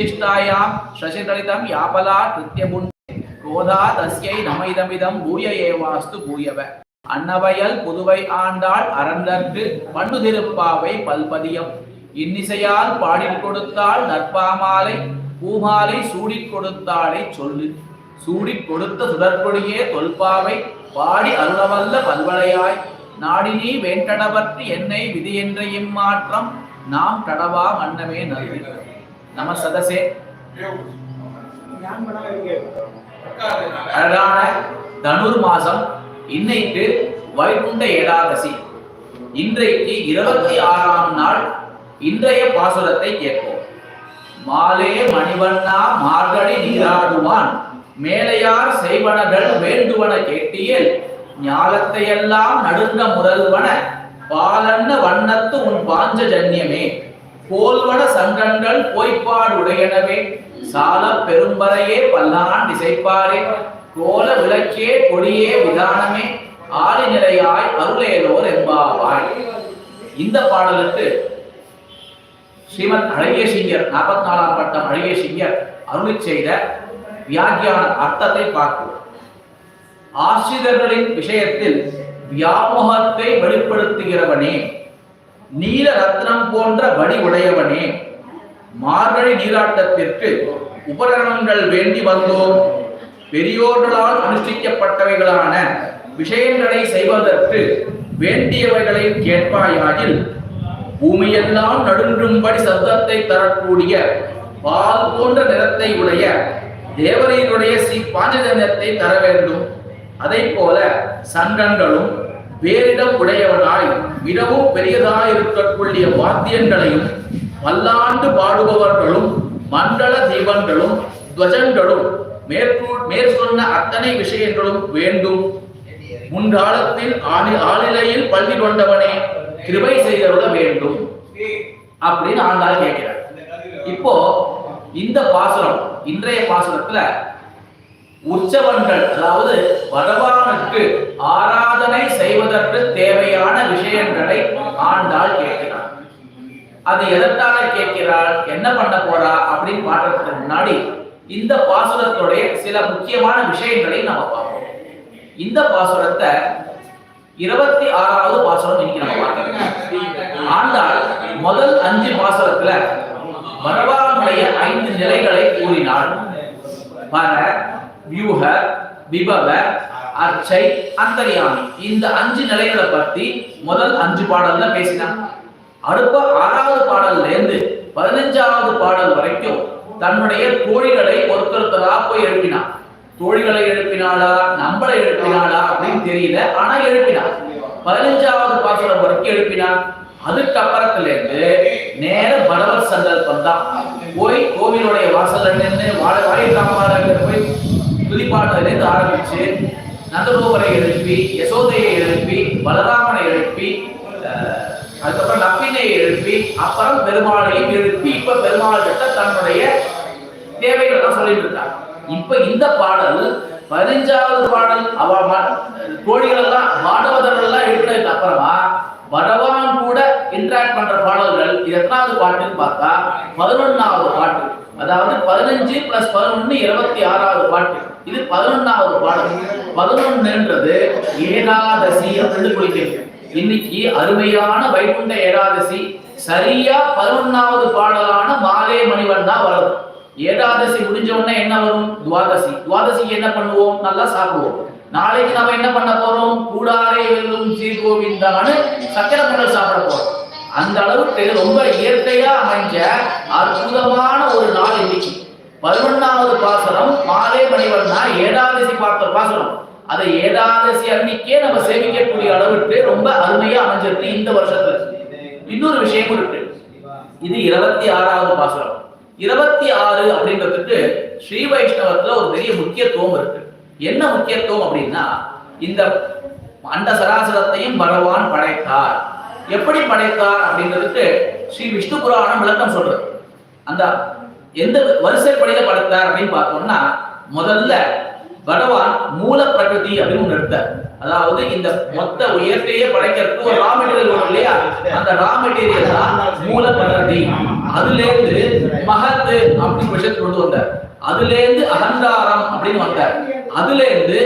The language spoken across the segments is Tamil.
ज्येष्ठायां शशिदलितं यापला कृत्यपुण्ये கோதா தஸ்யை நமைதமிதம் பூய ஏவாஸ்து பூயவ அன்னவயல் புதுவை ஆண்டாள் அரண்டற்கு பண்டு திருப்பாவை பல்பதியம் இன்னிசையால் பாடிக் கொடுத்தாள் நற்பாமாலை பூமாலை சூடிக் கொடுத்தாளை சொல்லு சூடிக் கொடுத்த சுடற்கொடியே தொல்பாவை பாடி அருளவல்ல பல்வளையாய் நாடினி வேண்டடவற்று என்னை விதி என்ற இம்மாற்றம் நாம் கடவா மன்னமே நல்வி நம்ம சதசே. அழகான தனுர் மாசம் இன்னைக்கு வைகுண்ட ஏகாதசி. இன்றைக்கு இருபத்தி ஆறாம் நாள் இன்றைய பாசுரத்தை கேட்போம். மாலே மணிவண்ணா மார்கழி நீராடுவான். மேலையார் செய்வனகள் வேண்டுவன கேட்டியில் ஞாலத்தையெல்லாம் நடுங்க முதல்வன. பாலன்ன வண்ணத்து உன் பாஞ்சஜன்யமே போல்வன சங்கங்கள் பொய்ப்பாடுடையனவே. சால பெரும்பறையே பல்லான் திசைப்பாரே. கோல விளக்கே கொடியே விதானமே. ஆதி நிலையாய் அருளேலோர் என்பாவாய். இந்த பாடலுக்கு ஸ்ரீமத் அழகியசிங்கர் நாற்பத்தி நாலாம் பட்டம் அழகியசிங்கர் அருளி செய்த வியாக்கியான அர்த்தத்தை பார்க்கிறோம் ஆசிரியர்களின் விஷயத்தில் வியாமோகத்தை வெளிப்படுத்துகிறவனே. நீல ரத்னம் போன்ற வடி உடையவனே. மார்கழி நீராட்டத்திற்கு உபகரணங்கள் வேண்டி வந்தோம். பெரியோர்களால் அனுஷ்டிக்கப்பட்டவைகளான விஷயங்களை செய்வதற்கு வேண்டியவைகளை கேட்பாயாகில் பூமியெல்லாம் நடுங்கும்படி சத்தத்தை தரக்கூடிய பால் போன்ற நிறத்தை உடைய தேவரையினுடைய ஸ்ரீ பாஞ்சஜன்யத்தை தர வேண்டும். அதை போல சங்கங்களும் வேறிடம் உடையவனாய் மிகவும் பெரியதாயிருக்கக்கூடிய வாத்தியங்களையும் பல்லாண்டு பாடுபவர்களும் மண்டல தீபங்களும் துவஜங்களும் மேற்கூ மேற்சொன்ன அத்தனை விஷயங்களும் வேண்டும். முன்காலத்தில் ஆணி ஆளிலையில் பள்ளி கொண்டவனே கிருபை செய்தருள வேண்டும். அப்படின்னு ஆண்டாள் கேட்கிறார். இப்போ இந்த பாசுரம் இன்றைய பாசுரத்துல உற்சவங்கள் அதாவது பகவானுக்கு ஆராதனை செய்வதற்கு தேவையான விஷயங்களை ஆண்டாள் கேட்கிறார் அது எதற்காக கேட்கிறாள்? என்ன பண்ண போறா? அப்படின்னு பாடுறதுக்கு முன்னாடி இந்த பாசுரத்துடைய சில முக்கியமான விஷயங்களை நம்ம பார்ப்போம். இந்த பாசுரத்தை இருபத்தி ஆறாவது பாசுரம் இன்னைக்கு நம்ம பார்க்கிறோம் ஆண்டாள் முதல் அஞ்சு பாசுரத்துல பகவானுடைய ஐந்து நிலைகளை கூறினாள். வர வியூக விபவ அர்ச்சை அந்தரியாமி. இந்த அஞ்சு நிலைகளை பத்தி முதல் அஞ்சு பாடல்ல பேசினான் அடுத்த ஆறாவது பாடல்ல இருந்து பதினஞ்சாவது பாடல் வரைக்கும் தன்னுடைய தோழிகளை ஒருத்தருத்தரா போய் எழுப்பினான் தோழிகளை எழுப்பினாளா? நம்மளை எழுப்பினாளா? அப்படின்னு தெரியல ஆனா எழுப்பினான் பதினஞ்சாவது பாடல வரைக்கும் எழுப்பினான் அதுக்கப்புறத்துல இருந்து நேர பலவர் சந்தர்ப்பம் தான் போய் கோவிலுடைய வாசல்ல நின்று வாழ வாயில் போய் துதிப்பாட்டிலிருந்து ஆரம்பிச்சு நந்தகோபரை எழுப்பி யசோதையை எழுப்பி பலராமனை எழுப்பி அதுக்கப்புறம் நப்பினை எழுப்பி அப்புறம் பெருமாளையும் எழுப்பி இப்ப பெருமாள் கிட்ட தன்னுடைய தேவைகள் சொல்லிட்டு இருக்காங்க. இப்ப இந்த பாடல் பதினஞ்சாவது பாடல் அவ கோழிகள் எல்லாம் மாணவர்கள் எல்லாம் எழுப்பினதுக்கு அப்புறமா பகவான் கூட இன்டராக்ட் பண்ற பாடல்கள் எத்தனாவது பாட்டுன்னு பார்த்தா பதினொன்னாவது பாட்டு. அதாவது பதினஞ்சு பிளஸ் பதினொன்னு இருபத்தி ஆறாவது பாட்டு இது பதினொன்னாவது பாடல் பதினொன்னுன்றது ஏகாதசி அப்படின்னு குறிக்கிறது. இன்னைக்கு அருமையான வைகுண்ட ஏகாதசி சரியா பதினொன்னாவது பாடலான மாலே தான் வளரும் ஏகாதசி முடிஞ்ச உடனே என்ன வரும்? துவாதசி. துவாதசிக்கு என்ன பண்ணுவோம்? நல்லா சாப்பிடுவோம். நாளைக்கு நாம என்ன பண்ண போறோம்? கூடாரே வெல்லும் சீர்கோவிந்தான்னு சக்கரை பொங்கல் சாப்பிட போறோம். அந்த அளவுக்கு ரொம்ப இயற்கையா அமைஞ்ச அற்புதமான ஒரு நாள் இன்னைக்கு. பதினொன்னாவது பாசனம் மாலை மணிவண்ணா ஏகாதசி பார்த்த பாசனம். அதை ஏகாதசி அன்னைக்கே நம்ம சேமிக்கக்கூடிய அளவுக்கு ரொம்ப அருமையா அமைஞ்சிருக்கு இந்த வருஷத்துல. இன்னொரு விஷயம் இருக்கு. இது இருபத்தி ஆறாவது பாசனம். இருபத்தி ஆறு அப்படின்றதுக்கு ஸ்ரீ வைஷ்ணவத்துல ஒரு பெரிய முக்கியத்துவம் இருக்கு. என்ன முக்கியத்துவம் அப்படின்னா இந்த அண்ட சராசரத்தையும் பகவான் படைத்தார். எப்படி படைத்தார் அப்படின்றதுக்கு ஸ்ரீ விஷ்ணு புராணம் விளக்கம் சொல்றது. அந்த எந்த வரிசைப்படியில படைத்தார் அப்படின்னு பார்த்தோம்னா முதல்ல பகவான் மூல பிரகிருதி அப்படின்னு ஒண்ணு எடுத்தார். அதாவது இந்த மொத்த உயர்த்தையே படைக்கிறதுக்கு ஒரு ரா மெட்டீரியல் வரும் இல்லையா? அந்த ரா மெட்டீரியல் தான் மூல பிரகிருதி. அதுல இருந்து மகத்து அப்படின்னு விஷயத்தை கொண்டு வந்தார். அதுல இருந்து அகங்காரம் அப்படின்னு வந்தார். அதுல இருந்து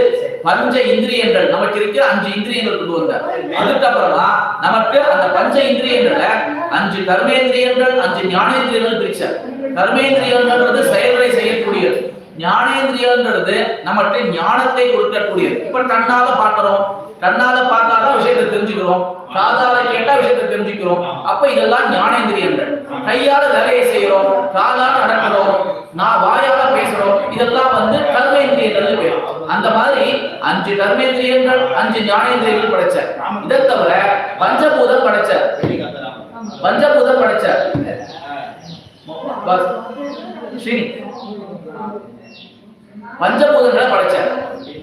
பஞ்ச இந்திரியங்கள் நமக்கு இருக்கிற அஞ்சு இந்திரியங்கள் கொண்டு வந்தார் அதுக்கப்புறமா நமக்கு அந்த பஞ்ச இந்திரியங்கள்ல அஞ்சு கர்மேந்திரியங்கள் அஞ்சு ஞானேந்திரியங்கள் பிரிச்சார். கர்மேந்திரியங்கள்ன்றது செயல்களை செய்யக்கூடியது. ஞானேந்திரியன்றது நமக்கு ஞானத்தை கொடுக்கக்கூடியது. இப்ப கண்ணால பார்க்கிறோம். கண்ணால பார்த்தாதான் விஷயத்தை தெரிஞ்சுக்கிறோம். காதால கேட்டா விஷயத்தை தெரிஞ்சுக்கிறோம். அப்ப இதெல்லாம் ஞானேந்திரியங்கள். கையால வேலையை செய்யறோம். காதால நடக்கிறோம். நான் வாயால பேசுறோம். இதெல்லாம் வந்து கர்மேந்திரியங்கள் பேர். அந்த மாதிரி அஞ்சு கர்மேந்திரியங்கள் அஞ்சு ஞானேந்திரியங்கள் படைச்சார் இதை தவிர பஞ்சபூதம் படைச்சார் பஞ்சபூதம் படைச்சார் பஸ். பஞ்சபூதங்களை படைச்சார்.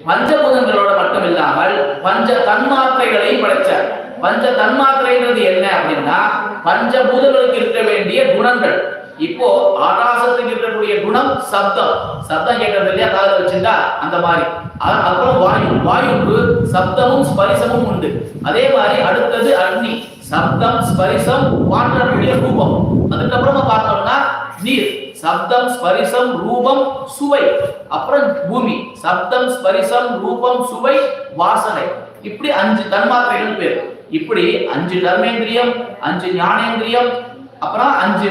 பஞ்சபூதங்களோட மட்டும் இல்லாமல் பஞ்ச தன்மாத்திரைகளையும் படைச்சார். பஞ்ச தன்மாத்திரைன்றது என்ன அப்படின்னா பஞ்சபூதங்களுக்கு இருக்க வேண்டிய குணங்கள். இப்போ ஆகாசத்துக்கு இருக்கக்கூடிய குணம் சப்தம். சப்தம் கேட்கறது இல்லையா? காதல வச்சுட்டா அந்த மாதிரி. அப்புறம் வாயு. வாயுக்கு சப்தமும் ஸ்பரிசமும் உண்டு. அதே மாதிரி அடுத்தது அக்னி. சப்தம் ஸ்பரிசம் மாற்றக்கூடிய ரூபம் அதுக்கப்புறமா பார்த்தோம்னா நீர். சப்தம் ஸ்பரிசம் ரூபம் சுவை. அப்புறம் பூமி. சப்தம் ஸ்பரிசம் ரூபம் சுவை வாசனை. இப்படி அஞ்சு தன்மாத்திரைகள் பேர். இப்படி அஞ்சு தர்மேந்திரியம் அஞ்சு ஞானேந்திரியம் அப்புறம் அஞ்சு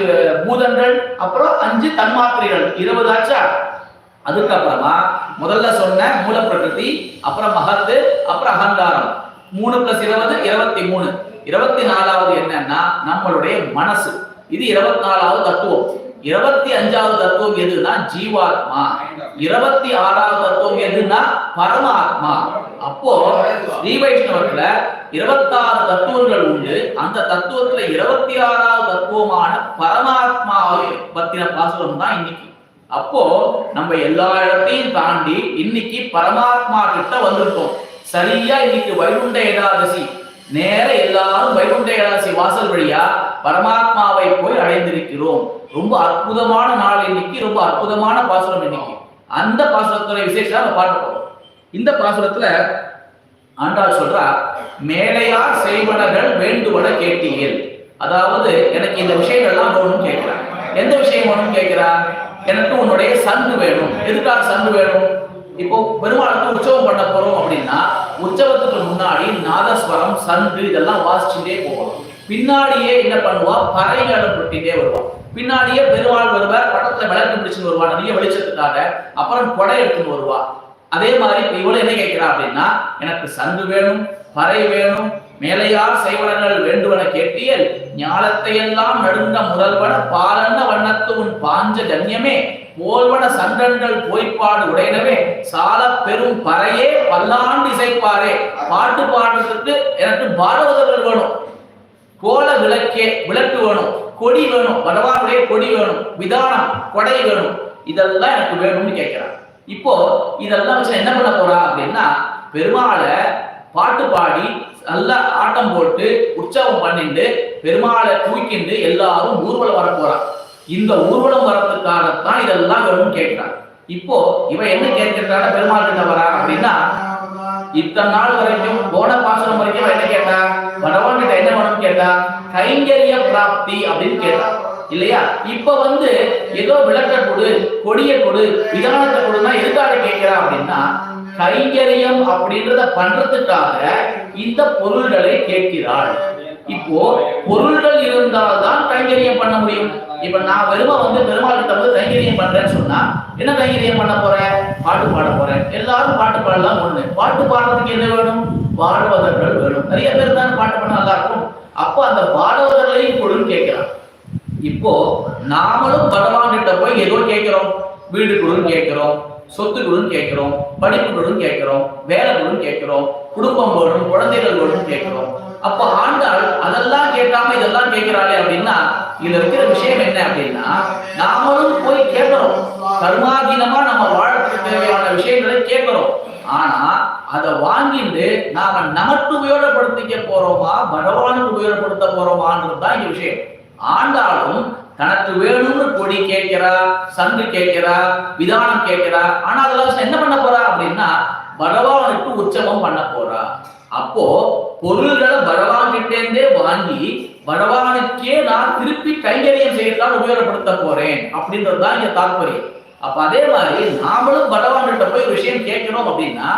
பூதங்கள் அப்புறம் அஞ்சு தன்மாத்திரைகள். இருபது ஆச்சா? அதுக்கப்புறமா முதல்ல சொன்ன மூல பிரகிருதி அப்புறம் மகத்து அப்புறம் அகங்காரம். மூணு பிளஸ் இருபது இருபத்தி மூணு. இருபத்தி நாலாவது என்னன்னா நம்மளுடைய மனசு. இது இருபத்தி நாலாவது தத்துவம். இருபத்தி அஞ்சாவது தத்துவம் எதுனா ஜீவாத்மா. இருபத்தி ஆறாவது தத்துவம் எதுனா பரமாத்மா. அப்போ ஸ்ரீ வைஷ்ணவத்துல இருபத்தாறு தத்துவங்கள் உண்டு. அந்த தத்துவத்துல இருபத்தி ஆறாவது தத்துவமான பரமாத்மாவை பத்தின பாசுரம் தான் இன்னைக்கு. அப்போ நம்ம எல்லா இடத்தையும் தாண்டி இன்னைக்கு பரமாத்மா கிட்ட வந்திருக்கோம். சரியா இன்னைக்கு வைகுண்ட ஏகாதசி. நேர எல்லாரும் வைகுண்ட ஏகாதசி வாசல் வழியா பரமாத்மாவை போய் அடைந்திருக்கிறோம். ரொம்ப அற்புதமான நாள் இன்னைக்கு ரொம்ப அற்புதமான பாசுரம் இன்னைக்கு. அந்த பாசுரத்துடைய விசேஷம் நம்ம பார்க்க இந்த பாசுரத்துல ஆண்டாள் சொல்றா மேலையார் செய்வனகள் வேண்டுவன கேட்டீர்கள். அதாவது எனக்கு இந்த விஷயங்கள்லாம் வேணும்னு கேட்கிறான் எந்த விஷயம் வேணும்னு கேட்கிறா? எனக்கு உன்னுடைய சங்கு வேணும். எதுக்காக சங்கு வேணும்? இப்போ பெருமாளுக்கு உற்சவம் பண்ண போறோம் அப்படின்னா உற்சவத்துக்கு முன்னாடி நாதஸ்வரம் சங்கு இதெல்லாம் வாசிச்சுட்டே போகணும். பின்னாடியே என்ன பண்ணுவா? பறை மேளம் கொட்டிட்டே வருவா. பின்னாடியே பெருமாள் வருவார் பக்கத்துல விளக்கு பிடிச்சுன்னு வருவா நிறைய வெளிச்சத்துக்காக. அப்புறம் கொடை எடுத்துன்னு வருவா. அதே மாதிரி இப்ப இவ்வளவு என்ன கேட்கிறா அப்படின்னா எனக்கு சங்கு வேணும் பறை வேணும் மேலையார் செய்வனங்கள் வேண்டுவன கேட்டியல் ஞானத்தையெல்லாம் எல்லாம் முதல்வன பாலன்ன வண்ணத்து உன் பாஞ்ச ஜன்யமே போல்வன சந்தன்கள் போய்ப்பாடு உடையனவே சால பெரும் பறையே பல்லாண்டு இசைப்பாரே பாட்டு பாடுறதுக்கு எனக்கு பாரவதர்கள் வேணும். கோல விளக்கே விளக்கு வேணும். கொடி வேணும். பகவானுடைய கொடி வேணும். விதானம் கொடை வேணும். இதெல்லாம் எனக்கு வேணும்னு கேட்கிறான் இப்போ இதெல்லாம் வச்சு என்ன பண்ண போறா அப்படின்னா பெருமாளை பாட்டு பாடி நல்லா ஆட்டம் போட்டு உற்சவம் பண்ணிட்டு பெருமாளை தூக்கிண்டு எல்லாரும் ஊர்வலம் வர போறான் இந்த ஊர்வலம் வரத்துக்காகத்தான் இதெல்லாம் வேணும்னு கேட்கிறான் இப்போ இவன் என்ன கேட்கிறான பெருமாள் கிட்ட வரா அப்படின்னா இத்தனை நாள் வரைக்கும் போன பாசனம் வரைக்கும் என்ன கேட்டா? பகவான் கிட்ட என்ன வேணும் கேட்டா? கைங்கரிய பிராப்தி அப்படின்னு கேட்டா. இல்லையா? இப்ப வந்து ஏதோ விளக்க கொடு கொடிய கொடு விதானத்தை கொடுனா எதுக்காக கேட்கிறா அப்படின்னா கைங்கரியம் அப்படின்றத பண்றதுக்காக இந்த பொருள்களை கேட்கிறாள். இப்போ பொருள்கள் இருந்தால்தான் கைங்கரியம் பண்ண முடியும். இப்ப நான் வெறும வந்து பெருமாள் கிட்ட வந்து கைங்கரியம் பண்றேன்னு சொன்னா என்ன கைங்கரியம் பண்ண போறேன் பாட்டு பாட போறேன் எல்லாரும் பாட்டு பாடலாம் ஒண்ணு. பாட்டு பாடுறதுக்கு என்ன வேணும்? பாடுவதர்கள் வேணும். நிறைய பேர் தான் பாட்டு பண்ண நல்லா இருக்கும். அப்போ அந்த பாடுவதர்களையும் கொடுன்னு கேட்கிறான். இப்போ நாமளும் பகவான் கிட்ட போய் ஏதோ கேட்கிறோம். வீடு கொடுன்னு கேட்கிறோம். சொத்துகளும் கேட்கிறோம் படிப்புகளும் கேட்கிறோம் வேலைகளும் கேட்கிறோம் குடும்பம் வேணும் குழந்தைகள் கேட்கிறோம். அப்ப ஆண்டாள் அதெல்லாம் கேட்காம இதெல்லாம் கேட்கிறாளே அப்படின்னா இதுல இருக்கிற விஷயம் என்ன அப்படின்னா நாமளும் போய் கேட்கிறோம். கர்மாதீனமா நம்ம வாழ்க்கை தேவையான விஷயங்களை கேட்கிறோம். ஆனா அதை வாங்கிட்டு நாம நமக்கு உபயோகப்படுத்திக்க போறோமா பகவானுக்கு உபயோகப்படுத்த போறோமான்றது தான் இந்த விஷயம். ஆண்டாலும் தனக்கு வேணும்னு கொடி கேட்கிறா சங்கு கேட்கிறா விதானம் கேட்கிறா ஆனா அதெல்லாம் என்ன பண்ண போறா அப்படின்னா பகவானுக்கு உற்சவம் பண்ண போறா. அப்போ பொருள்களை பகவான் கிட்டேருந்தே வாங்கி பகவானுக்கே நான் திருப்பி கைங்கரியம் செய்யறதால் உபயோகப்படுத்த போறேன் அப்படின்றது தான் இங்க தாற்பயம். அப்ப அதே மாதிரி நாமளும் பகவான்கிட்ட போய் ஒரு விஷயம் கேட்கிறோம் அப்படின்னா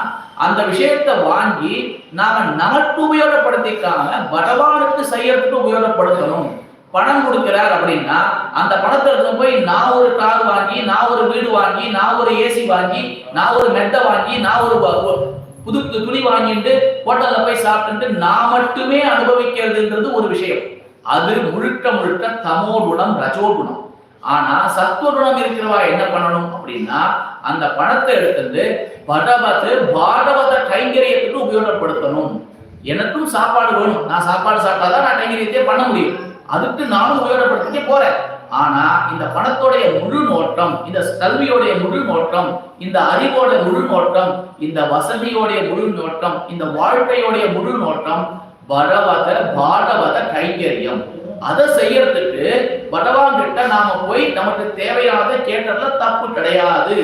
அந்த விஷயத்தை வாங்கி நாம நமக்கு உபயோகப்படுத்திக்காம பகவானுக்கு செய்யறதுக்கு உபயோகப்படுத்தணும். பணம் கொடுக்கிறார் அப்படின்னா அந்த பணத்தை எடுத்து போய் நான் ஒரு கார் வாங்கி நான் ஒரு வீடு வாங்கி நான் ஒரு ஏசி வாங்கி நான் ஒரு மெத்தை வாங்கி நான் ஒரு புது துணி வாங்கிட்டு ஹோட்டல்ல போய் சாப்பிட்டு நான் மட்டுமே அனுபவிக்கிறதுன்றது ஒரு விஷயம். அது முழுக்க முழுக்க தமோ குணம் ரஜோ குணம். ஆனா சத்துவ குணம் இருக்கிறவா என்ன பண்ணணும் அப்படின்னா அந்த பணத்தை எடுத்துட்டு பகவத் பாகவத கைங்கரியத்துக்கு உபயோகப்படுத்தணும். எனக்கும் சாப்பாடு வேணும். நான் சாப்பாடு சாப்பிட்டாதான் நான் கைங்கரியத்தையே பண்ண முடியும். அதுக்கு நானும் உபயோகப்படுத்திக்க போறேன். ஆனா இந்த பணத்தோடைய முழு நோட்டம் இந்த கல்வியோடைய முழு நோட்டம் இந்த அறிவோட முழு நோட்டம் இந்த வசதியோடைய முழு நோட்டம் இந்த வாழ்க்கையோடைய முழு நோட்டம் பரவத பாகவத கைங்கரியம். அதை செய்யறதுக்கு பகவான் நாம போய் நமக்கு தேவையானதை கேட்டதுல தப்பு கிடையாது.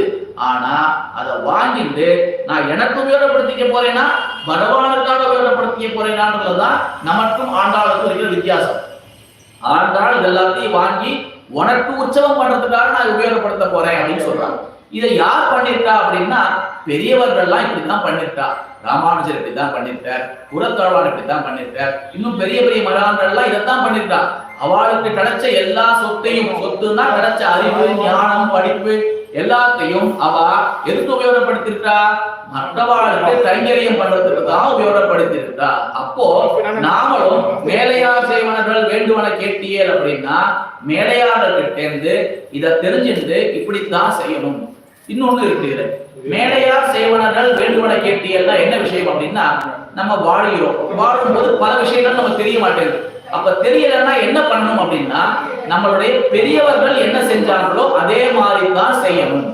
ஆனா அதை வாங்கிட்டு நான் எனக்கு உபயோகப்படுத்திக்க போறேன்னா பகவானுக்காக உபயோகப்படுத்திக்க போறேனான்றதுதான் நமக்கும் ஆண்டாளுக்கும் இருக்கிற வித்தியாசம். ஆண்டாள் எல்லாத்தையும் வாங்கி உனக்கு உற்சவம் பண்றதுக்காக நான் உபயோகப்படுத்த போறேன் அப்படின்னு சொல்றாங்க. இதை யார் பண்ணிருக்கா அப்படின்னா பெரியவர்கள்லாம் இப்படித்தான் பண்ணிருக்கா. ராமானுஜர் இப்படித்தான் பண்ணிருக்கார். புறத்தாழ்வான் இப்படித்தான் பண்ணிருக்கார். இன்னும் பெரிய பெரிய மகான்கள்லாம் இதைத்தான் பண்ணிருக்கா. அவளுக்கு கிடைச்ச எல்லா சொத்தையும் சொத்துன்னா கிடைச்ச அறிவு ஞானம் படிப்பு எல்லாத்தையும் அவ எதுக்கு உபயோகப்படுத்திருக்கா மற்றவாளுக்கு கைங்கரியம் பண்றதுக்கு தான் உபயோகப்படுத்திருக்கா அப்போ நாமளும் மேலையார் செய்வனர்கள் வேண்டுவன கேட்டியல் அப்படின்னா மேலையாளர்கிட்ட இருந்து இதை தெரிஞ்சுட்டு இப்படித்தான் செய்யணும். இன்னொன்னு இருக்குது மேலையார் செய்வனர்கள் வேண்டுவன கேட்டியல்னா என்ன விஷயம் அப்படின்னா நம்ம வாழுகிறோம். வாழும்போது பல விஷயங்கள் நமக்கு தெரிய மாட்டேங்குது. அப்ப தெரியலன்னா என்ன பண்ணணும் அப்படின்னா நம்மளுடைய பெரியவர்கள் என்ன செஞ்சாங்களோ அதே மாதிரி தான் செய்யணும்.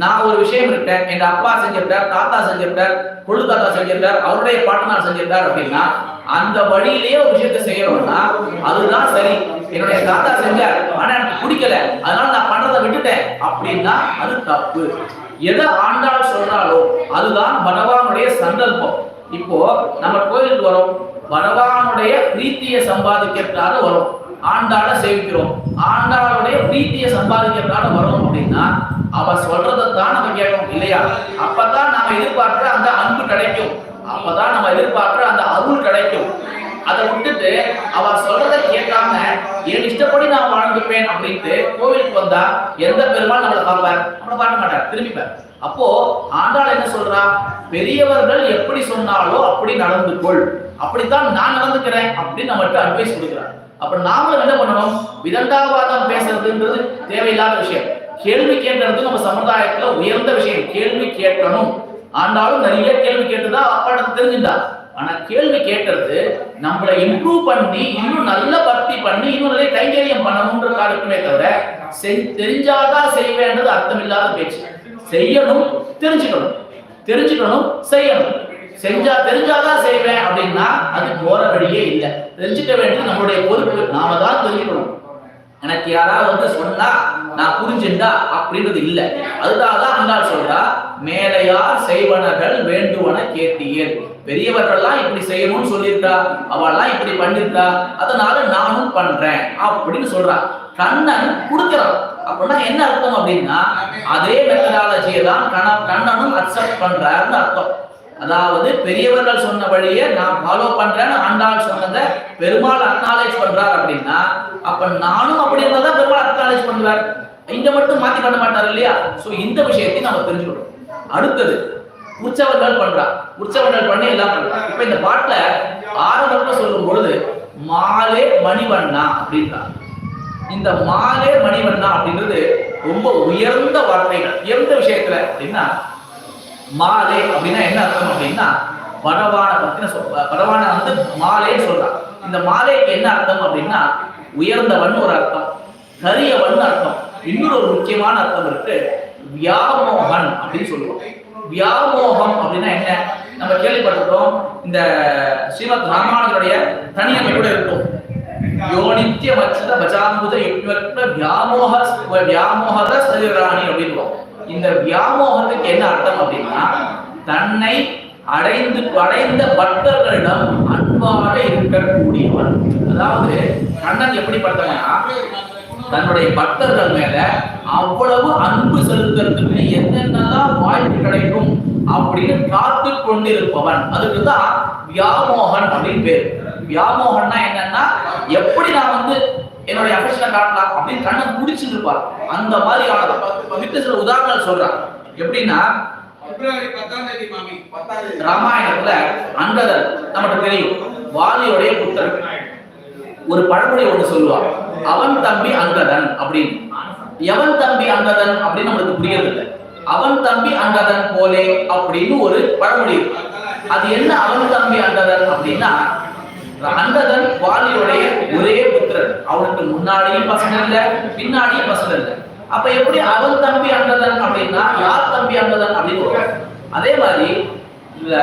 நான் ஒரு விஷயம் இருக்கேன். எங்க அப்பா செஞ்சிருக்கார் தாத்தா செஞ்சிருக்கார் கொள்ளு தாத்தா செஞ்சிருக்கார் அவருடைய பாட்டனார் செஞ்சிருக்கார் அப்படின்னா அந்த வழியிலேயே ஒரு விஷயத்த செய்யணும்னா அதுதான் சரி. என்னுடைய தாத்தா செஞ்சார் ஆனா எனக்கு பிடிக்கல. அதனால நான் பண்றதை விட்டுட்டேன். அப்படின்னா அது தப்பு. எதை ஆண்டாள் சொல்றாலோ அதுதான் பகவானுடைய சங்கல்பம் இப்போ நம்ம கோயிலுக்கு வரோம். பகவானுடைய பிரீத்தியை சம்பாதிக்கிறதுக்காக வரும். ஆண்டாளை சேவிக்கிறோம். ஆண்டாளுடைய பிரீத்தியை சம்பாதிக்கிறதுக்காக வரோம் அப்படின்னா அவ சொல்றதை தான் நம்ம கேட்கணும் இல்லையா? அப்பதான் நாம எதிர்பார்க்கிற அந்த அன்பு கிடைக்கும். அப்பதான் நம்ம எதிர்பார்க்கிற அந்த அருள் கிடைக்கும். அதை விட்டுட்டு அவ சொல்றதை கேட்காம என் இஷ்டப்படி நான் வாழ்ந்துப்பேன் அப்படின்ட்டு கோவிலுக்கு வந்தா எந்த பெருமாள் நம்மளை பார்ப்பார்? நம்மளை பார்க்க மாட்டார். திரும்பிப்பார் அப்போ ஆண்டாள் என்ன சொல்றா? பெரியவர்கள் எப்படி சொன்னாலோ அப்படி நடந்து கொள் அப்படித்தான் நான் நடந்துக்கிறேன் அப்படின்னு நம்மகிட்ட அட்வைஸ் கொடுக்குறார். அப்ப நாமளும் என்ன பண்ணணும்? விதண்டாவாதம் பேசுறதுன்றது தேவையில்லாத விஷயம். கேள்வி கேட்கறது நம்ம சமுதாயத்துல உயர்ந்த விஷயம் கேள்வி கேட்கணும். ஆண்டாலும் நிறைய கேள்வி கேட்டுதான் அப்பாட்ட தெரிஞ்சுட்டா. ஆனா கேள்வி கேட்கறது நம்மளை இம்ப்ரூவ் பண்ணி இன்னும் நல்ல பக்தி பண்ணி இன்னும் நிறைய கைங்கரியம் பண்ணணும்ன்ற காலத்துமே தவிர தெரிஞ்சாதான் செய்வேன்றது அர்த்தம் இல்லாத பேச்சு. செய்யணும் தெரிஞ்சுக்கணும். தெரிஞ்சுக்கணும் செய்யணும். செஞ்சா தெரிஞ்சாதான் செய்வேன் அப்படின்னா அது போற வழியே இல்லை. தெரிஞ்சுக்க வேண்டியது நம்மளுடைய பொறுப்பு நாம தான் தெரிஞ்சுக்கணும். எனக்கு யாராவது வந்து சொன்னா நான் புரிஞ்சுண்டா அப்படின்றது இல்ல. அதுதான் தான் அந்தாள் சொல்றா மேலையார் செய்வனர்கள் வேண்டுவன கேட்டீர் பெரியவர்கள்லாம் இப்படி செய்யணும்னு சொல்லியிருக்கா அவள்லாம் இப்படி பண்ணிருக்கா அதனால நானும் பண்றேன் அப்படின்னு சொல்றா. கண்ணன் கொடுக்கிறான். அப்படின்னா என்ன அர்த்தம் அப்படின்னா அதே மெத்தடாலஜியை தான் கண- கண்ணனும் அக்செப்ட் பண்றாருன்னு அர்த்தம். அதாவது பெரியவர்கள் சொன்ன வழியை நான் ஃபாலோ பண்றேன்னு ஆண்டாள் சொன்னதை பெருமாள் அக்னாலேஜ் பண்றார் அப்படின்னா அப்ப நானும் அப்படி இருந்தால் தான் பெருமாள் அக்னாலேஜ் பண்ணுவார். இங்க மட்டும் மாத்தி பண்ண மாட்டார் இல்லையா? சோ இந்த விஷயத்தை நம்ம தெரிஞ்சுக்கணும் அடுத்தது உற்சவர்கள் பண்றா உற்சவர்கள் பண்ணி எல்லாம் பண்றா இப்ப இந்த பாட்டுல ஆரம்பத்துல சொல்லும் பொழுது மாலே மணிவண்ணா அப்படின்றா இந்த மாலே மணிவண்ணா அப்படின்றது ரொம்ப உயர்ந்த வார்த்தைகள். எந்த விஷயத்துல அப்படின்னா மாலே அப்படின்னா என்ன அர்த்தம் அப்படின்னா பரவான பத்தின சொல் பரவான வந்து மாலேன்னு சொல்றான் இந்த மாலைக்கு என்ன அர்த்தம் அப்படின்னா உயர்ந்தவன் ஒரு அர்த்தம் கரியவன் அர்த்தம் இன்னொரு ஒரு முக்கியமான அர்த்தம் இருக்கு வியாமோகன் அப்படின்னு சொல்லுவோம். வியாமோகம் அப்படின்னா என்ன? நம்ம கேள்விப்பட்டிருக்கோம் இந்த ஸ்ரீமத் ராமானுடைய தனியமை கூட இருக்கும். யோனித்ய மச்சத பஜாம்புத யுக்மக்ன வியாமோக வியாமோகத சரீராணி அப்படின்னு இந்த வியாமோகத்துக்கு என்ன அர்த்தம் அப்படின்னா தன்னை அடைந்து அடைந்த பக்தர்களிடம் அன்பாக இருக்கக்கூடியவன். அதாவது கண்ணன் எப்படிப்பட்டவனா தன்னுடைய பக்தர்கள் மேல அவ்வளவு அன்பு செலுத்துறதுக்கு என்னென்னலாம் வாய்ப்பு கிடைக்கும் அப்படின்னு காத்து கொண்டிருப்பவன். அதுக்கு தான் வியாமோகன் அப்படின்னு பேர். வியாமோகன்னா என்னன்னா எப்படி நான் வந்து என்னுடைய அஃபெக்ஷனை காட்டலாம் அப்படின்னு கண்ணன் குடிச்சுட்டு இருப்பார் அந்த மாதிரி விட்டு சில உதாரணங்கள் சொல்றான் எப்படின்னா ராமாயணத்துல அண்டதன் நமக்கு தெரியும். வாலியோடைய புத்தர் ஒரு பழமொழி ஒண்ணு சொல்லுவான் அவன் தம்பி அங்கதன் அப்படின்னு. எவன் தம்பி அங்கதன் அப்படின்னு நம்மளுக்கு புரியறதில்லை. அவன் தம்பி அங்கதன் போலே அப்படின்னு ஒரு பழமொழி அது என்ன அவன் தம்பி அங்கதன் அப்படின்னா அன்னதன் வாலியுடைய ஒரே புத்திரன். அவனுக்கு முன்னாடியும் பசங்க இல்ல பின்னாடியும் பசங்க இல்ல. அப்ப எப்படி அவன் தம்பி அங்கதன் அப்படின்னா யார் தம்பி அங்கதன் அப்படின்னு அதே மாதிரி இந்த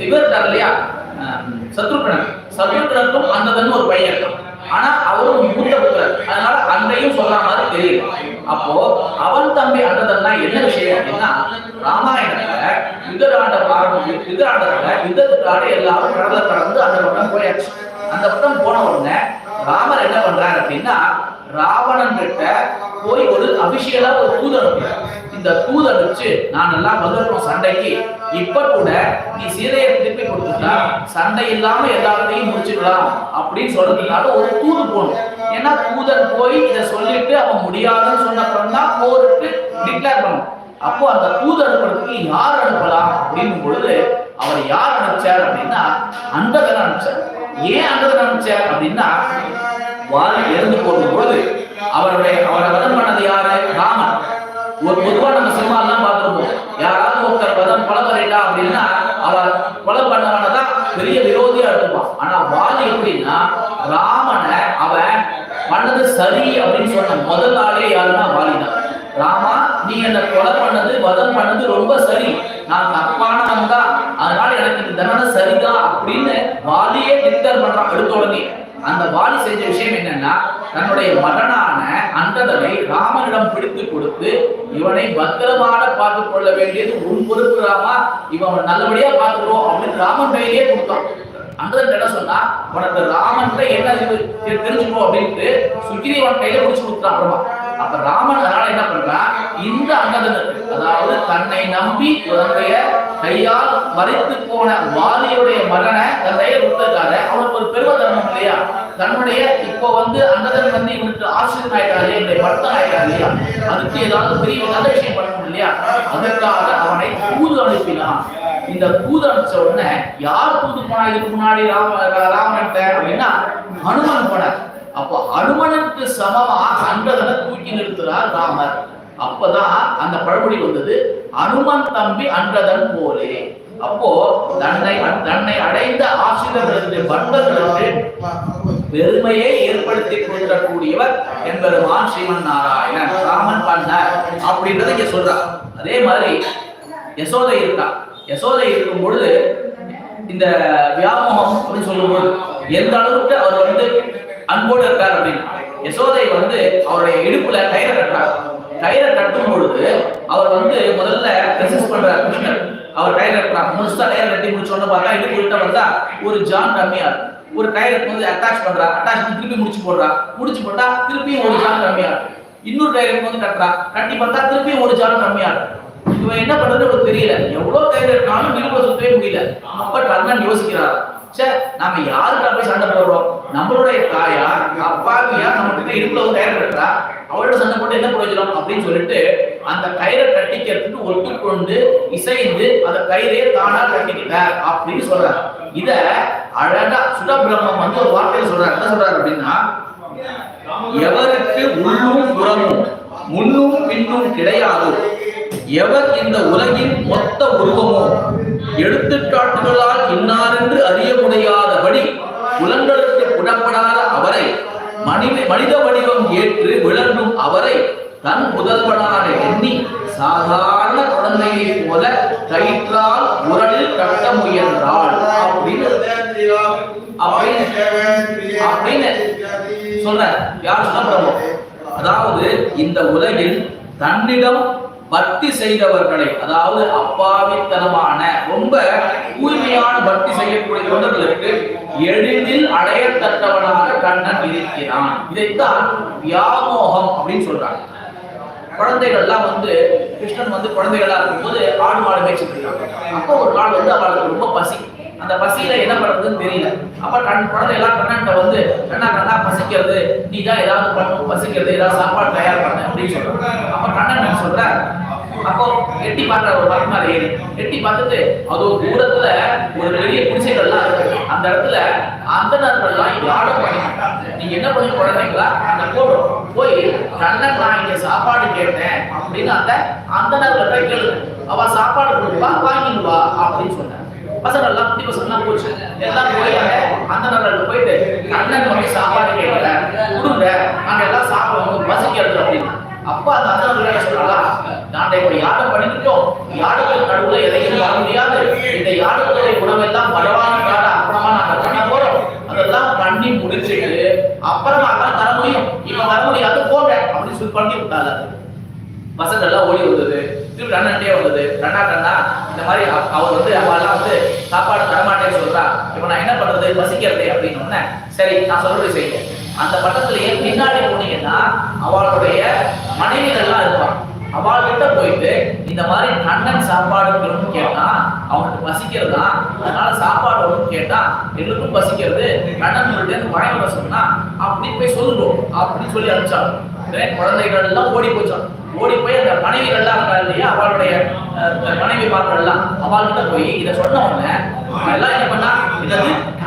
இவர் இருக்கார் இல்லையா அஹ் சத்ருகணன் சத்ருகனுக்கும் அன்னதன் ஒரு பையன் இருக்கான். ஆனா அவரும் மூத்த புத்தர். அதனால அன்றையும் சொல்லாம தெரியும். அப்போ அவன் தம்பி அண்ணதன்னா என்ன விஷயம் அப்படின்னா ராமாயணத்துல யுத்தராண்ட பாடம் யுத்தராண்டத்துல யுத்தத்துக்காக எல்லாரும் கடலை கடந்து அந்த பக்கம் போயாச்சு. அந்த பக்கம் போன உடனே ராமர் என்ன பண்றாரு அப்படின்னா ராவணன் கிட்ட போய் ஒரு அபிஷியலா ஒரு தூது இந்த தூதன் வச்சு நான் எல்லாம் வந்துடுறோம் சண்டைக்கு. இப்ப கூட நீ சீதையை திருப்பி கொடுத்துட்டா சண்டை இல்லாம எல்லாத்தையும் முடிச்சுக்கலாம் அப்படின்னு சொல்றதுனால ஒரு தூது போகணும். ஏன்னா தூதன் போய் இதை சொல்லிட்டு அவன் முடியாதுன்னு சொன்னப்புறம் தான் போருக்கு டிக்ளேர் பண்ணும் அப்போ அந்த தூது அனுப்புறதுக்கு யார் அனுப்பலாம் அப்படின்னும் பொழுது அவர் யார் அனுப்பிச்சார் அப்படின்னா அண்டகன் அனுப்பிச்சார். ஏன் அண்டகன் அனுப்பிச்சார் அப்படின்னா வாரி இறந்து போகும்போது அவருடைய அவரை வதம் பண்ணது யாரு? ராமன். ஒரு பொதுவா நம்ம சினிமா எல்லாம் பார்த்துருப்போம். யாராவது ஒருத்தர் வதம் கொலை பண்ணிட்டா அப்படின்னா அவர் கொலை பண்ணவனதான் பெரிய விரோதியா இருப்பான் ஆனா வாலி எப்படின்னா ராமனை அவன் பண்ணது சரி அப்படின்னு சொன்ன முதல் ஆளே யாருன்னா வாலிதான் ராமா நீ என்ன கொலை பண்ணது வதம் பண்ணது ரொம்ப சரி. நான் தப்பானவன் தான் அதனால எனக்கு இந்த தண்டனை சரிதான் அப்படின்னு வாலியே டிக்டர் பண்றான் எடுத்த உடனே. அந்த வாலி செஞ்ச விஷயம் என்னன்னா தன்னுடைய மகனான அண்டதனை ராமனிடம் பிடித்து கொடுத்து இவனை பத்திரமாக பார்த்துக் கொள்ள வேண்டியது உன் பொறுப்பு ராமா. இவன் நல்லபடியா பார்த்துக்கிறோம் அப்படின்னு ராமன் கையிலேயே கொடுத்தான். அண்டதன் என்ன சொன்னா உனக்கு ராமன் என்ன இது தெ- தெரிஞ்சுக்கோ அப்படின்ட்டு சுக்ரீவன் கையில பிடிச்சு கொடுத்தான் அப்புறமா. அப்ப ராமன் அதனால என்ன பண்றான் இந்த அங்கதனுக்கு அதாவது தன்னை நம்பி தன்னுடைய கையால் மறைத்து போன வாலியுடைய மகனை தன் கையில அவனுக்கு ஒரு பெரும தர்மம் இல்லையா? தன்னுடைய இப்போ வந்து அங்கதன் வந்து இவனுக்கு ஆசிரியர் ஆயிட்டாரு என்னுடைய பட்டம் ஆயிட்டாரு இல்லையா அதுக்கு ஏதாவது பெரிய நல்ல விஷயம் பண்ணணும் இல்லையா? அதற்காக அவனை தூது அனுப்பினான். இந்த தூது அனுப்பிச்ச உடனே யார் தூது போனா? இதுக்கு முன்னாடி ராம ராமன் அப்படின்னா ஹனுமன் போனார். அப்போ அனுமனுக்கு சமமா அங்கதனை தூக்கி நிறுத்துறார் ராமர். அப்பதான் அந்த பழமொழி வந்தது அனுமன் தம்பி அன்றதன் போலே. அப்போ தன்னை தன்னை அடைந்த ஆசிரியர்களுக்கு பண்பர்களுக்கு பெருமையை ஏற்படுத்தி கொடுக்கக்கூடியவர் என்பதுமான் ஸ்ரீமன் நாராயணன். ராமன் பண்ணார் அப்படின்றத இங்க சொல்றார். அதே மாதிரி யசோதை இருக்கா யசோதை இருக்கும் பொழுது இந்த வியாமோகம் அப்படின்னு சொல்லும்போது எந்த அளவுக்கு அவர் வந்து அன்போடு இருக்கார் அப்படின்னு. யசோதை வந்து அவருடைய இடுப்புல கயிறை கட்டுறார் கயிறை கட்டும் பொழுது அவர் வந்து முதல்ல ரெசிஸ்ட் பண்றார் கிருஷ்ணர் அவர் கயிறு கட்டுறாங்க முடிச்சுட்டா கயிறு கட்டி முடிச்சோன்னு பார்த்தா இடுப்பு கிட்ட வந்தா ஒரு ஜான் கம்மியா ஒரு கயிறை வந்து அட்டாச் பண்றா. அட்டாச் பண்ணி திருப்பி முடிச்சு போடுறா. முடிச்சு போட்டா திருப்பியும் ஒரு ஜான் கம்மியா இன்னொரு கயிறை வந்து கட்டுறா. கட்டி பார்த்தா திருப்பியும் ஒரு ஜான் கம்மியா இவன் என்ன பண்றது அவருக்கு தெரியல. எவ்வளவு தைரியம் இருக்காலும் நிருப சுத்தவே முடியல. அப்ப கர்ணன் யோசிக்கிறார் சே நாம யாருக்கு போய் சண்டை போடுறோம் நம்மளுடைய தாயார் அப்பாவியா நம்ம கிட்ட இடுப்புல ஒரு கயிறு கட்டுறா அவளோட சண்டை போட்டு என்ன பிரயோஜனம்? அப்படின்னு சொல்லிட்டு அந்த கயிறை கட்டிக்கிறதுக்கு ஒட்டுக்கொண்டு இசைந்து அந்த கயிறே தானா கட்டிக்கிட்டார் அப்படின்னு சொல்றாரு. இத அழகா சுடபிரம்மம் வந்து ஒரு வார்த்தையில சொல்றாரு. என்ன சொல்றாரு அப்படின்னா எவருக்கு உள்ளும் புறமும் முன்னும் பின்னும் கிடையாது. எவர் இந்த உலகின் மொத்த உருவமோ? எடுத்துக்காட்டுகளால் இன்னாரென்று அறிய முடியாதபடி புலன்களுக்கு புடப்படாத அவரை மனித மனித வடிவம் ஏற்று விளங்கும் அவரை தன் முதல்வனாக எண்ணி சாதாரண குழந்தையைப் போல கயிற்றால் உரலில் கட்ட முயன்றாள் அப்படின்னு அப்படின்னு அப்படின்னு சொல்ற யார் சொன்ன அதாவது இந்த உலகில் தன்னிடம் பக்தி செய்தவர்களை அதாவது அப்பாவித்தனமான ரொம்ப தூய்மையான பக்தி செய்யக்கூடிய தொண்டர்களுக்கு எளிதில் அடையத்தக்கவனாக கண்ணன் இருக்கிறான். இதைத்தான் வியாமோகம் அப்படின்னு சொல்றாங்க. குழந்தைகள்லாம் வந்து கிருஷ்ணன் வந்து குழந்தைகளா இருக்கும்போது ஆடு மாடு மேய்ச்சிட்டு இருக்காங்க. அப்போ ஒரு நாள் வந்து அவளுக்கு ரொம்ப பசி. அந்த பசியில என்ன பண்றதுன்னு தெரியல. அப்ப கண் குழந்தை எல்லாம் கண்ணன்ட்ட வந்து கண்ணா கண்ணா பசிக்கிறது? நீ தான் ஏதாவது பண்ணும் பசிக்கிறது ஏதாவது சாப்பாடு தயார் பண்ண அப்படின்னு சொல்றாங்க அப்ப கண்ணன் என்ன சொல்ற? அப்போ எட்டி பார்க்கிற ஒரு மரம் ஏறி எட்டி பார்த்துட்டு அது ஒரு தூரத்துல ஒரு பெரிய குடிசைகள்லாம் இருக்கு. அந்த இடத்துல அந்த நேரங்கள்லாம் யாரும் பண்ணி நீங்க என்ன பண்ணி குழந்தைங்களா? அந்த போடும் போய் கண்ணன் நான் இங்க சாப்பாடு கேட்டேன் அப்படின்னு அந்த அந்த நேரத்துல போய் கேளு அவ சாப்பாடு கொடுப்பா வாங்கிடுவா அப்படின்னு சொன்னேன் பசங்க எல்லாம் குட்டி பசங்க எல்லாம் போச்சு எல்லாம் போய் அந்த- அந்த போயிட்டு அண்ணன் வந்து சாப்பாடு கேட்கல. கொடுங்க. நாங்க எல்லாம் சாப்பிடுவோம். பசிக்கிறது அப்படின்னு. அப்பா அந்த அண்ணன் என்ன சொல்றாங்களா நான் இப்ப யாகம் பண்ணிக்கிட்டோம்? யாருக்கு நடுவுல எதையும் வர முடியாது. இந்த யாருக்குடைய உணவெல்லாம் பகவானுக்காக அப்புறமா நாங்க பண்ண போறோம்? அதெல்லாம் பண்ணி முடிச்சிட்டு அப்புறமா அதான் தர முடியும். இவன் வர முடியாது போங்க. அப்படின்னு சொல்லி பண்ணி விட்டாங்க பசங்க எல்லாம் ஓடி வந்தது. திருப்பி அண்ணன்ட்டே வந்தது கண்ணா கண்ணா இந்த மாதிரி அவர் வந்து அவெல்லாம் வந்து சாப்பாடு தரமாட்டேன்னு சொல்றா. இப்போ நான் என்ன பண்றது? பசிக்கிறது அப்படின்னு உடனே சரி நான் சொல்றது செய்யுங்க அந்த பக்கத்துலயே பின்னாடி போனீங்கன்னா அவளுடைய மனைவிகள்லாம் இருப்பான் அவள்கிட்ட போயிட்டு இந்த மாதிரி அண்ணன் சாப்பாடு வேணும்னு கேட்டா அவனுக்கு பசிக்கிறதா? அதனால சாப்பாடு வேணும்னு கேட்டா எங்களுக்கும் பசிக்கிறது. கண்ணன் இருந்து வாங்கி சொன்னா அப்படின்னு போய் சொல்லுவோம். அப்படின்னு சொல்லி அனுப்பிச்சாலும் குழந்தைகள் எல்லாம் ஓடி போச்சான். ஓடி போய் அந்த மனைவிகள்லாம் இருக்கா இல்லையா? அவளுடைய அஹ், மனைவி எல்லாம் அவள்கிட்ட போய் இதை சொன்ன உடனே எல்லாம் என்ன பண்ணா இதை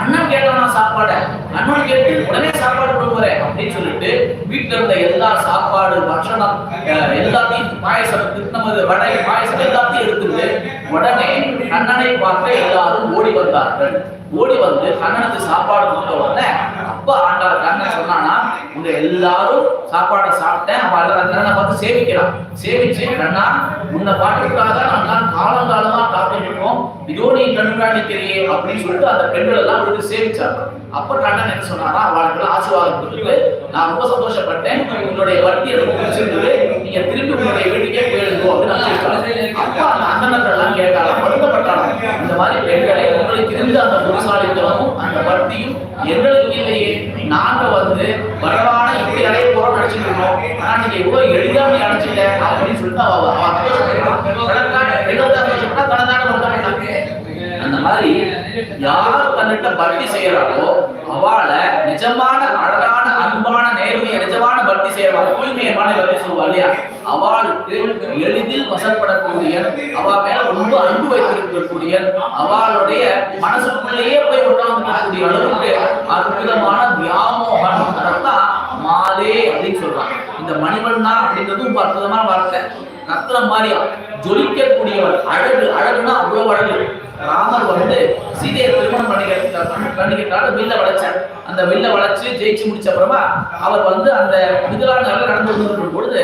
அண்ணன் கேட்டானா சாப்பாடு? அண்ணன் கேட்டு உடனே சாப்பாடு கொண்டு வரேன் அப்படின்னு சொல்லிட்டு வீட்டுல இருந்த எல்லா சாப்பாடு பட்சணம் எல்லாத்தையும் பாயசம் நமது வடை பாயசம் எல்லாத்தையும் எடுத்துட்டு உடனே அண்ணனை பார்க்க எல்லாரும் ஓடி வந்தார்கள். ஓடி வந்து அண்ணனுக்கு சாப்பாடு கொடுத்த உடனே அப்ப ஆண்டவர் கண்ணன் சொன்னானா உங்க எல்லாரும் சாப்பாடை சாப்பிட்டேன் அவன் எல்லாரும் பார்த்து சேமிக்கலாம் சேவிச்சு கண்ணா உன்னை பாட்டுக்காக நான் காலங்காலமா காத்துட்டு இருக்கோம். இதோ நீ கண்காணிக்கிறியே அப்படின்னு சொல்லிட்டு அந்த பெண்கள் எல்லாம் வந்து சேவிச்சாங்க. அப்ப கண்ணன் என்ன சொன்னாரா அவளுக்கு ஆசீர்வாதம் கொடுத்துட்டு நான் ரொம்ப சந்தோஷப்பட்டேன். உங்களுடைய வட்டி எனக்கு பிடிச்சிருந்தது. நீங்க திரும்பி உங்களுடைய வீட்டுக்கே போயிருந்தோம் அப்படின்னு அனுப்பிச்சிருக்காங்க அந்த அண்ணனத்தை எல்லாம் கேட்டாலும் வருத்தப்பட்டாலும் இந்த மாதிரி பெண்களை உங்களுக்கு இருந்த அந்த புரிசாலித்தனமும் அந்த வட்டியும் எங்களுக்கு இல்லையே. நாங்க வந்து வரலான இப்படி அடைய போறோம் நினைச்சிட்டு இருக்கோம் ஆனா நீங்க இவ்வளவு எளிதா நீ அடைச்சிட்ட அப்படின்னு சொல்லிட்டு அவ அவ சந்தோஷப்பட்டான் எங்களுக்கு சந்தோஷப்பட்டா கடற்காடு ரொம்ப அந்த மாதிரி யார் தன்னிட்ட பக்தி செய்யறாளோ அவளை நிஜமான அழகான அன்பான நேர்மைய நிஜமான பக்தி செய்யறவா தூய்மையமான பக்தி சொல்லுவா இல்லையா? அவளுக்கு எளிதில் வசப்படக்கூடிய அவ மேல ரொம்ப அன்பு வைத்திருக்கக்கூடிய அவளுடைய மனசுக்குள்ளேயே போய் உட்கார்ந்துக்கூடிய அளவுக்கு அற்புதமான வியாமோகம். அதான் மாலே அப்படின்னு சொல்றாங்க. இந்த மணிவண்ணா அப்படின்றது ரொம்ப அற்புதமான வார்த்தை. ரத்னம் மாதிரியா? ஜொலிக்கக்கூடியவர். அழகு அழகுனா அவ்வளவு அழகு. ராமர் வந்து சீதையை திருமணம் பண்ணிக்கிட்டாலும் வில்ல வளைச்சார் அந்த வில்ல வளைச்சு ஜெயிச்சு முடிச்ச அப்புறமா அவர் வந்து அந்த மிதிலாங்க நடந்து வந்திருக்கும் பொழுது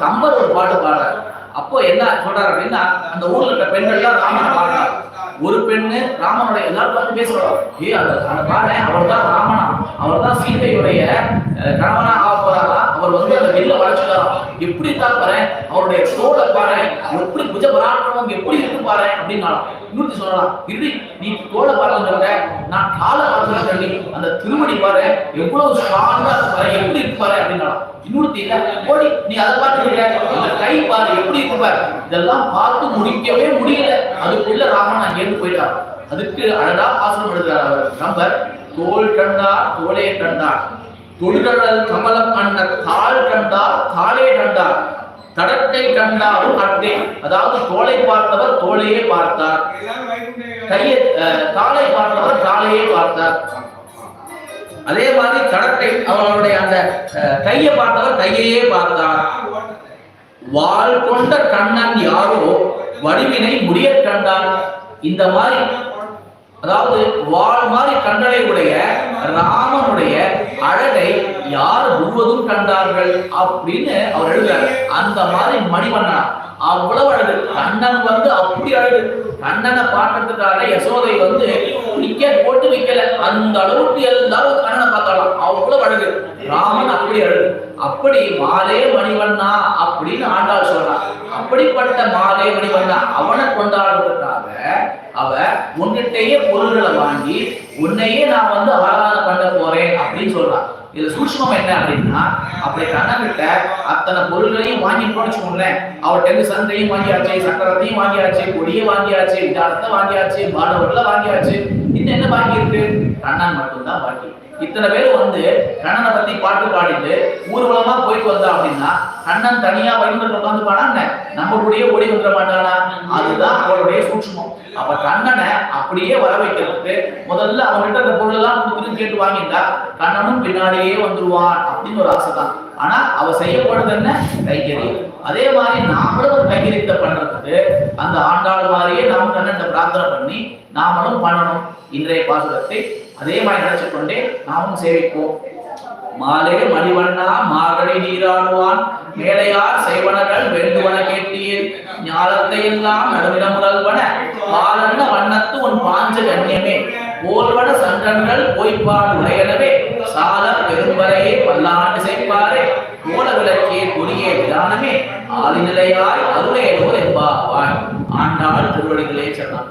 கம்பர் ஒரு பாட்டு பாடுறார். அப்போ என்ன சொல்றாரு அப்படின்னா அந்த ஊர்ல இருக்க பெண்கள்லாம் ராமனை பாடுறாரு ஒரு பெண்ணு ராமனுடைய எல்லாரும் பார்த்து பேசுறாங்க ஏ அந்த அந்த பாரு அவர் தான் ராமனா? அவர் தான் சீதையுடைய கணவனா ஆக போறாரா அவர் வந்து அந்த வில்ல வளைச்சுட்டாராம் எப்படி தான் பாரு அவருடைய தோலை பாரு எப்படி புஜ பராக்கிரமம் எப்படி இருக்கு பாரு அப்படின்னு இன்னொருத்தி சொல்லலாம் இது நீ தோலை பாருங்க நான் காலை சொல்லி அந்த திருமணி பாரு எவ்வளவு ஸ்ட்ராங்கா பாரு எப்படி இருக்கு பாரு அப்படின்னா இன்னொருத்தி இல்ல ஓடி நீ அதை பார்த்து கை பாரு எப்படி இருக்கு பாரு. இதெல்லாம் பார்த்து முடிக்கவே முடியல. அதுக்குள்ள ராமன் அங்கேருந்து போயிட்டார் அதுக்கு அழகா பாசனம் எழுதுறாரு அவர். நம்பர் தோல் கண்டார் தோலே கண்டார் தொழுகழல் கமலம் கண்ட தாள் கண்டார் தாளே கண்டார். தடத்தை கண்டாரும் அட்டே அதாவது தோலை பார்த்தவர் தோலையே பார்த்தார். கையை அஹ், தாளை பார்த்தவர் தாளையே பார்த்தார். அதே மாதிரி கடற்கை அவர்களுடைய அந்த அஹ், கையை பார்த்தவர் கையையே பார்த்தார். வாழ் கொண்ட கண்ணன் யாரோ வடிவினை முடிய கண்டான் இந்த மாதிரி அதாவது வாழ் மாதிரி கண்டனை உடைய ராமனுடைய அழகை யார் முழுவதும் கண்டார்கள் அப்படின்னு அவர் எழுதுறாரு. அந்த மாதிரி மணிமன்னா அவ்வளவு அழகு. கண்ணன் வந்து அப்படி அழகு. கண்ணனை பார்க்கறதுக்காக யசோதை வந்து டிக்கெட் போட்டு வைக்கல. அந்த அளவுக்கு எல்லாரும் கண்ணனை பார்த்தாலும். அவ்வளவு அழகு. ராமன் அப்படி அழகு. அப்படி மாலே மணிவண்ணா அப்படின்னு ஆண்டாள் சொல்றான். அப்படிப்பட்ட மாலே மணிவண்ணா அவனை கொண்டாடுறதுக்காக அவ உன்கிட்டயே பொருள்களை வாங்கி உன்னையே நான் வந்து ஆராதனை பண்ண போறேன் அப்படின்னு சொல்றான். இதுல சூட்சமம் என்ன அப்படின்னா அப்படி கண்ணகிட்ட அத்தனை பொருள்களையும் வாங்கி போச்சுக்கோங்களேன் அவர்கிட்ட சந்தையும் வாங்கியாச்சு சக்கரத்தையும் வாங்கியாச்சு கொடியை வாங்கியாச்சு விதாரத்தை வாங்கியாச்சு பாடவர்களை வாங்கியாச்சு. இன்னும் என்ன பாக்கி இருக்கு? கண்ணன் மட்டும்தான் பாக்கி இத்தனை பேர் வந்து கண்ணனை பத்தி பாட்டு பாடிட்டு ஊர்வலமா போயிட்டு வந்தா அப்படின்னா கண்ணன் தனியா வைகுண்டத்துல உட்காந்து பாடாங்க நம்ம கூடயே ஓடி வந்துட மாட்டானா? அதுதான் அவளுடைய சூட்சமம். அப்ப கண்ணனை அப்படியே வர வைக்கிறதுக்கு முதல்ல அவன்கிட்ட அந்த பொருள் எல்லாம் கொடுத்துட்டு கேட்டு வாங்கிட்டா கண்ணனும் பின்னாடியே வந்துருவான் அப்படின்னு ஒரு ஆசை தான் ஆனா அவ செய்யப்படுறது என்ன? கைகரியம் அதே மாதிரி நாமளும் ஒரு கைகரியத்தை பண்றதுக்கு அந்த ஆண்டாள் மாதிரியே நாம கண்ணன் பிரார்த்தனை பண்ணி நாமளும் பண்ணணும். இன்றைய பாசுரத்தை அதே மாதிரி நினைச்சுக்கொண்டே நாமும் சேவிப்போம். மாலே மணிவண்ணா மார்கழி நீராடுவான். மேலையார் செய்வனர்கள் வேண்டுவன கேட்டீர். ஞானத்தை எல்லாம் நடுவிட முதல்வன. பாலன்ன வண்ணத்து உன் பாஞ்ச கண்ணியமே. போல்வன சங்கங்கள் பொய்ப்பாடு உடையனவே சால பெரும்பரையே பல்லாண்டு செய்ப்பாரே. கோல விளக்கே கொடியே விதானமே. ஆதிநிலையாய் அருளேலோ என்பாவாய் ஆண்டாள் திருவடிகளே சொன்னான்